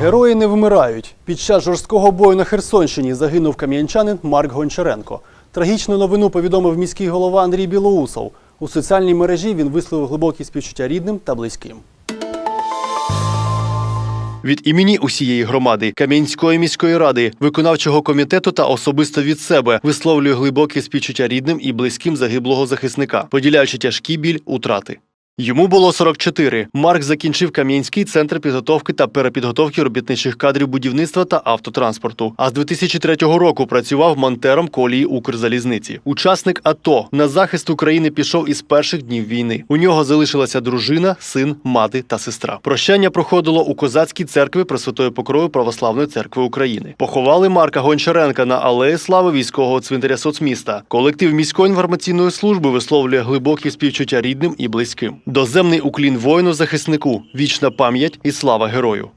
Герої не вмирають. Під час жорсткого бою на Херсонщині загинув кам'янчанин Марк Гончаренко. Трагічну новину повідомив міський голова Андрій Білоусов. У соціальній мережі він висловив глибокі співчуття рідним та близьким. Від імені усієї громади Кам'янської міської ради, виконавчого комітету та особисто від себе висловлює глибокі співчуття рідним і близьким загиблого захисника, поділяючи тяжкі біль утрати. Йому було 44. Марк закінчив Кам'янський центр підготовки та перепідготовки робітничих кадрів будівництва та автотранспорту. А з 2003 року працював монтером колії Укрзалізниці. Учасник АТО на захист України пішов із перших днів війни. У нього залишилася дружина, син, мати та сестра. Прощання проходило у козацькій церкві Пресвятої Покрою Православної церкви України. Поховали Марка Гончаренка на алеї слави військового цвинтаря соцміста. Колектив міської інформаційної служби висловлює глибокі співчуття рідним і близьким. Доземний уклін воїну захиснику, вічна пам'ять і слава герою.